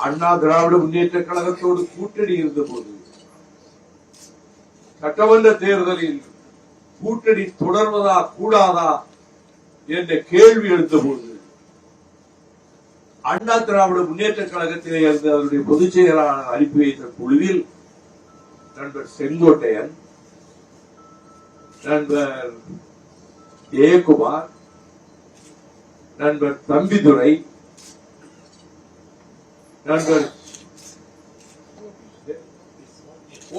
அண்ணா திராவிட முன்னேற்ற கழகத்தோடு கூட்டணி இருந்த போது சட்டமன்ற தேர்தலில் கூட்டணி தொடர்வதா கூடாதா என்ற கேள்வி எழுந்தபோது அண்ணா திராவிட முன்னேற்ற கழகத்திலே இருந்த அவருடைய பொதுச் செயலாளர் அனுப்பி வைத்த குழுவில் நண்பர் செங்கோட்டையன் நண்பர் ஜெயக்குமார் நண்பர் தம்பிதுரை நண்பர்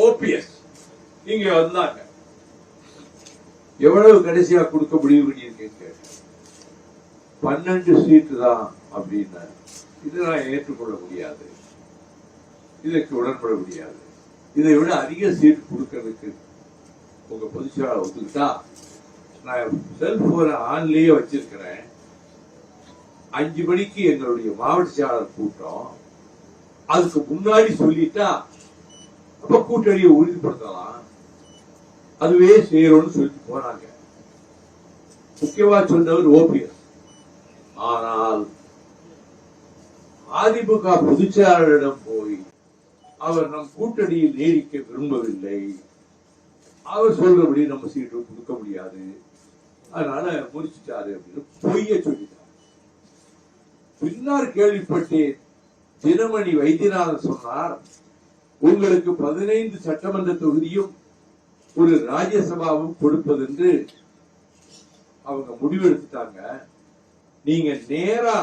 ஓபிஎஸ் இங்க வந்தாங்க. எவ்வளவு கடைசியா கொடுக்க முடிவு பண்ணியிருக்கேன்னு கேட்டேன் பன்னெண்டு சீட்டு தான் அப்படின்னாரு. இது நான் ஏற்றுக்கொள்ள முடியாது. இதற்கு உடன்பட முடியாது. இதை விட அதிக சீட் கொடுக்கறதுக்கு உங்க பொதுச்செயலாளர் ஒத்துக்கிட்டா நான் செல்போனை ஆன்லயே வச்சிருக்கிறேன். அஞ்சு மணிக்கு எங்களுடைய மாவட்ட செயலாளர் கூட்டம். அதுக்கு முன்னாடி சொல்லிட்டா அப்ப கூட்டணியை உறுதிப்படுத்தலாம். அதுவே செய்யறோம்னு சொல்லிட்டு போனாங்க. முக்கியமா சொன்னவர் ஓபிஎஸ். ஆனால் அதிமுக பொதுச்செயலாளரிடம் போய் அவர் நம் கூட்டணியில் நீடிக்க விரும்பவில்லை. அவர் சொல்றபடி நம்ம சீட்டு கொடுக்க முடியாது. அதனால முடிச்சிட்டாரு அப்படின்னு பொய்ய சொல்லிட்டார். பின்னால் கேள்விப்பட்டேன். தினமணி வைத்தியநாதன் சொன்னார் உங்களுக்கு பதினைந்து சட்டமன்ற தொகுதியும் ஒரு ராஜ்யசபாவும் கொடுப்பதென்று அவங்க முடிவெடுத்துட்டாங்க. நீங்க நேரா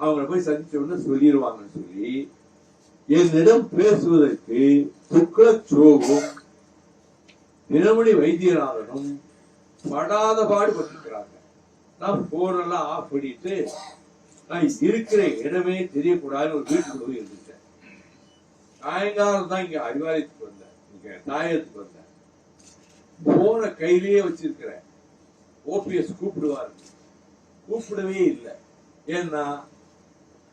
அவங்கள போய் சந்திச்ச உடனே சொல்லிடுவாங்கன்னு சொல்லி என்னிடம் பேசுவதற்கு துக்ளச்சோவும் தினமணி வைத்தியநாதனும் படாத பாடு பட்டிருக்கிறாங்க. நான் போனெல்லாம் ஆஃப் பண்ணிட்டு நான் இருக்கிற இடமே தெரியக்கூடாதுன்னு ஒரு வீட்டுக்கு போய் இருந்துட்டேன் சாயங்காலம் தான் இங்க அறிவாலயத்துக்கு வந்தேன். இங்க தாயத்துக்கு வந்தேன். போன கையிலேயே வச்சிருக்கிறேன். ஓபிஎஸ் கூப்பிடுவாரு. கூப்பிடவே இல்லை. ஏன்னா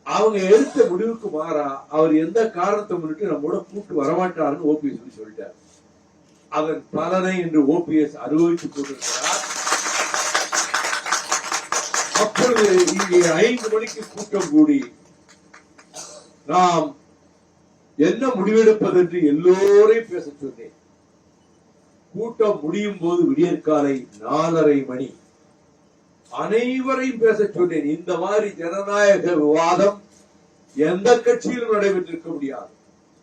அவங்க எடுத்த முடிவுக்கு மாறா அவர் எந்த காரணத்தை முன்னிட்டு நம்மோட கூப்பிட்டு வரமாட்டாருன்னு ஓபிஎஸ் சொல்லிட்டார். அதன் பலனை இன்று ஓபிஎஸ் அனுபவித்துக் கொண்டிருக்கிறார். அப்பொழுது இங்கே ஐந்து மணிக்கு கூட்டம் கூடி நாம் என்ன முடிவெடுப்பது என்று எல்லோரையும் பேச சொன்னேன். கூட்டம் முடியும் போது விடியற்காலை நாலரை மணி. அனைவரையும் பேச சொன்னேன். இந்த மாதிரி ஜனநாயக விவாதம் எந்த கட்சியிலும் நடைபெற்றிருக்க முடியாது.